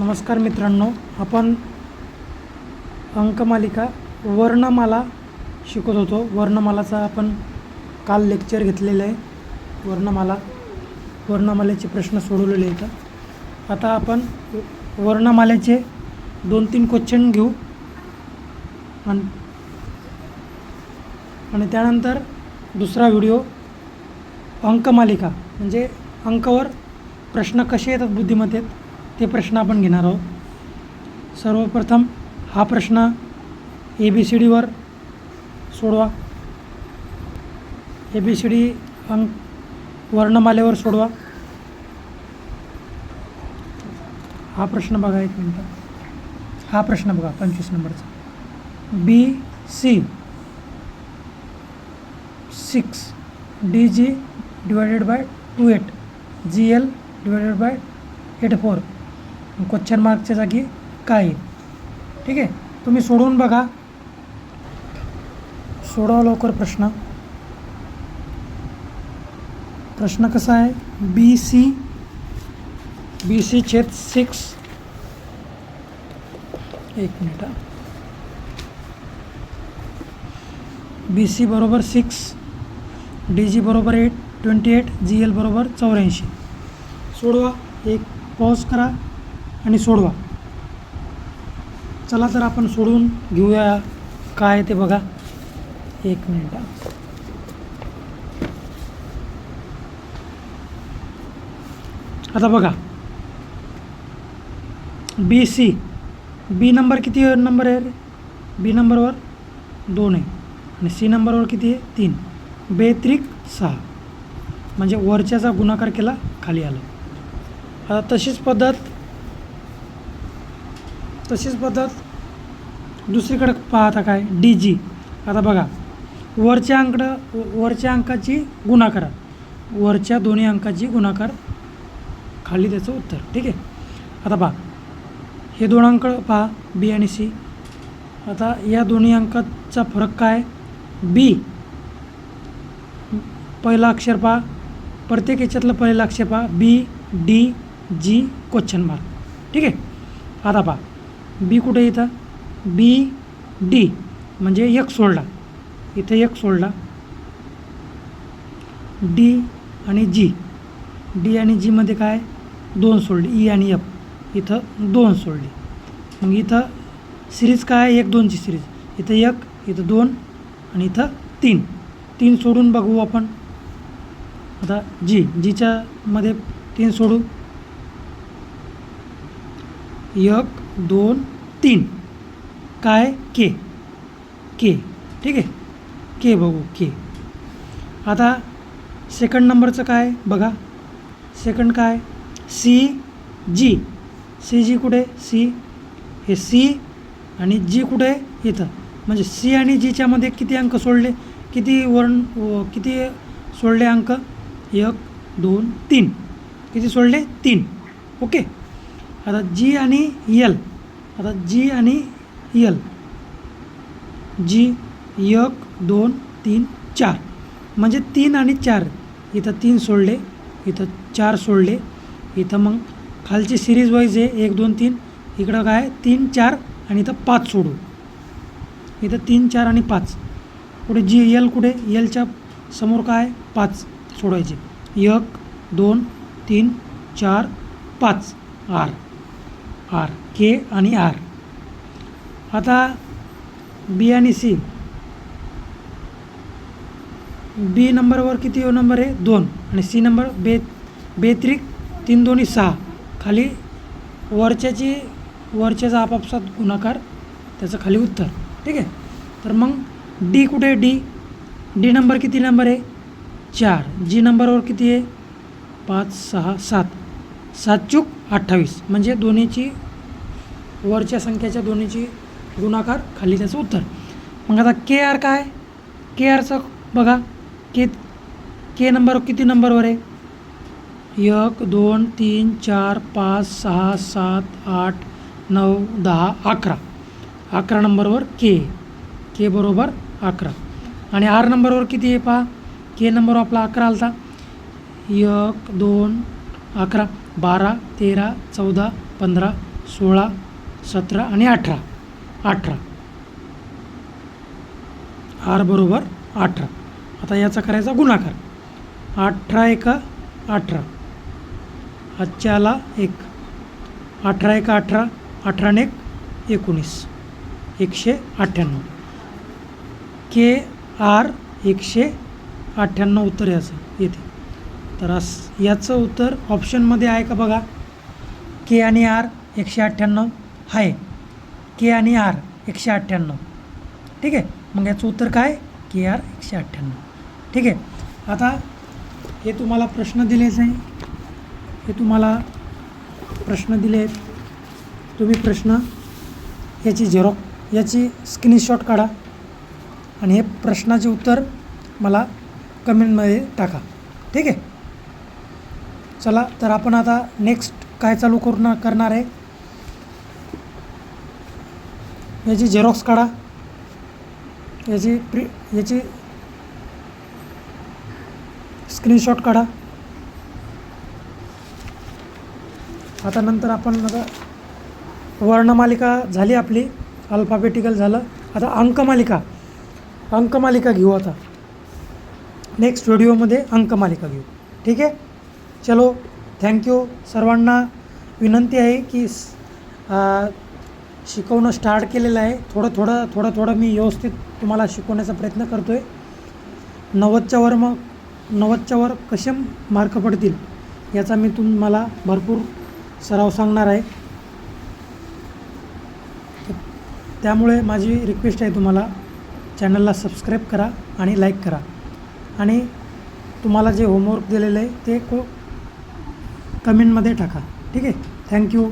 नमस्कार मित्रांनो आपण अंकमालिका वर्णमाला शिकत होतो. वर्णमालाचा आपण काल लेक्चर घेतलेलं आहे. वर्णमाला वर्णमालेचे प्रश्न सोडवलेले आहेत. आता आपण वर्णमालेचे दोन तीन क्वेश्चन घेऊ. आणि आणि त्यानंतर दुसरा व्हिडिओ अंकमालिका. म्हणजे अंकावर प्रश्न कसे येतात बुद्धिमत्तेत? ते प्रश्न आपण घेणार आहोत. सर्वप्रथम हा प्रश्न ए बी सी डीवर सोडवा. ए बी सी डी अंक वर्णमालेवर सोडवा. हा प्रश्न बघा एक मिनटं. हा प्रश्न बघा पंचवीस नंबरचा. B C six D G divided by two eight G L divided by eight four question मार्कच्या जागी काय येईल? ठीक आहे? तुम्ही सोडवून बघा. सोडवा लवकर प्रश्न. प्रश्न कसा आहे? बी सी बी सी छेद सिक्स एक मिनिट हा. बी सी बरोबर सिक्स डी जी बरोबर eight twenty eight G L बरोबर चौऱ्याऐंशी. सोडवा. एक पॉज करा. आणि सोडवा. चला तर आपण सोडून घेऊया. काय ते बघा. एक मिनिट. आता बघा. बी सी बी नंबर किती नंबर आहे रे? बी नंबरवर दोन आहे. आणि सी नंबरवर किती आहे? तीन. बेत्रिक सहा. म्हणजे वरच्याचा गुणाकार केला खाली आला. आता तशीच पद्धत तशीच पद्धत. दुसरीकडे पाहता काय डी जी आता बघा वरच्या अंकडं वरच्या अंकाची गुणाकार. वरच्या दोन्ही अंकाची गुणाकार. खाली त्याचं उत्तर ठीक आहे? आता पहा हे दोन अंक पहा बी आणि सी आता या दोन्ही अंकाचा फरक काय? बी पहिला अक्षर पहा प्रत्येक याच्यातलं पहिलं अक्षर पहा B D G question mark ठीक आहे? आता पहा बी कुठे इथं? B D. म्हणजे एक सोडला. इथं एक सोडला. डी आणि जी. डी आणि जीमध्ये काय? दोन सोडली. ई आणि एफ. इथं दोन सोडली. मग इथं सिरीज काय? आहे एक दोनची सिरीज. इथं एक इथं दोन आणि इथं तीन. तीन सोडून बघू आपण. आता जी जीच्यामध्ये तीन सोडू. एक दोन तीन. काय? के के ठीक आहे? के बघू के आता सेकंड नंबरचं काय? बघा. सेकंड काय? सी जी सी जी कुठे? सी हे सी आणि जी कुठे? इथं. म्हणजे सी आणि जीच्यामध्ये किती अंक सोडले? किती वर्ण किती सोडले अंक? एक दोन तीन. किती सोडले? तीन. ओके? आता जी आणि यल आता जी आणि यल जी एक दोन तीन चार. म्हणजे तीन आणि चार. इथं तीन सोडले इथं चार सोडले. इथं मग खालची सिरीज वाईज आहे एक दोन तीन. इकडं काय? तीन चार आणि इथं पाच सोडू. इथं तीन चार आणि पाच. पुढे जी यल कुठे? यलच्या समोर काय? पाच सोडायचे. एक दोन तीन चार पाच. आर. आर के आणि आर. आता बी आणि सी. बी नंबरवर किती नंबर आहे? दोन. आणि सी नंबर बे बेत्रिक तीन दोन्ही सहा. खाली वरच्याची वरच्याचा आपापसात गुणाकार त्याचं खाली उत्तर. ठीक आहे? तर मग डी कुठे आहे? डी डी नंबर किती नंबर आहे? चार. जी नंबरवर किती आहे? पाच सहा सात. सात चूक अठ्ठावीस. म्हणजे दोन्हीची वरच्या संख्येच्या दोन्हीची गुणाकार खाली त्याचं उत्तर. मग आता के आर काय? के आरचं बघा. के के नंबर किती नंबरवर आहे? एक दोन तीन चार पाच सहा सात आठ नऊ दहा अकरा. अकरा नंबरवर के के बरोबर अकरा. आणि आर नंबरवर किती आहे पहा? के नंबरवर आपला अकरा आलता. एक दोन अकरा बारा तेरा चौदा पंधरा सोळा सतरा आणि अठरा. अठरा. आर बरोबर अठरा. आता याचा करायचा गुणाकार. अठरा एका अठरा. आजच्याला एक. अठरा एका अठरा. अठराने एक एकोणीस. एकशे अठ्ठ्याण्णव. के आर एकशे अठ्ठ्याण्णव उत्तर याचं येते. तर अस याचं उत्तर ऑप्शनमध्ये आहे का बघा? के आणि आर एकशे अठ्ठ्याण्णव. आहे के आणि आर एकशे अठ्ठ्याण्णव. ठीक आहे? मग याचं उत्तर काय? के आर एकशे अठ्ठ्याण्णव. ठीक आहे? आता हे तुम्हाला प्रश्न दिलेच आहे. हे तुम्हाला प्रश्न दिले आहेत तुम्ही प्रश्न याची झेरॉक याची स्क्रीनशॉट काढा आणि हे प्रश्नाचे उत्तर मला कमेंटमध्ये टाका. ठीक आहे? चला तर आपण आता नेक्स्ट काय चालू करून करणार आहे? याची झेरॉक्स काढा. याची प्रि याची स्क्रीनशॉट काढा. आता नंतर आपण आता वर्णमालिका झाली आपली अल्फाबेटिकल झालं. आता अंकमालिका अंकमालिका घेऊ आता. नेक्स्ट व्हिडिओमध्ये अंकमालिका घेऊ. ठीक आहे? चलो थँक्यू सर्वांना विनंती आहे की आ, शिकवणं स्टार्ट केलेलं आहे. थोडं थोडं थोडं थोडं मी व्यवस्थित तुम्हाला शिकवण्याचा प्रयत्न करतो आहे नव्वदच्या वर मग नव्वदच्या वर कसे मार्क पडतील याचा मी तुम्हाला भरपूर सराव सांगणार आहे. त्यामुळे माझी रिक्वेस्ट आहे तुम्हाला चॅनलला सबस्क्राईब करा आणि लाईक करा. आणि तुम्हाला जे होमवर्क दिलेलं आहे ते को कमेंटमध्ये टाका. ठीक आहे? थँक्यू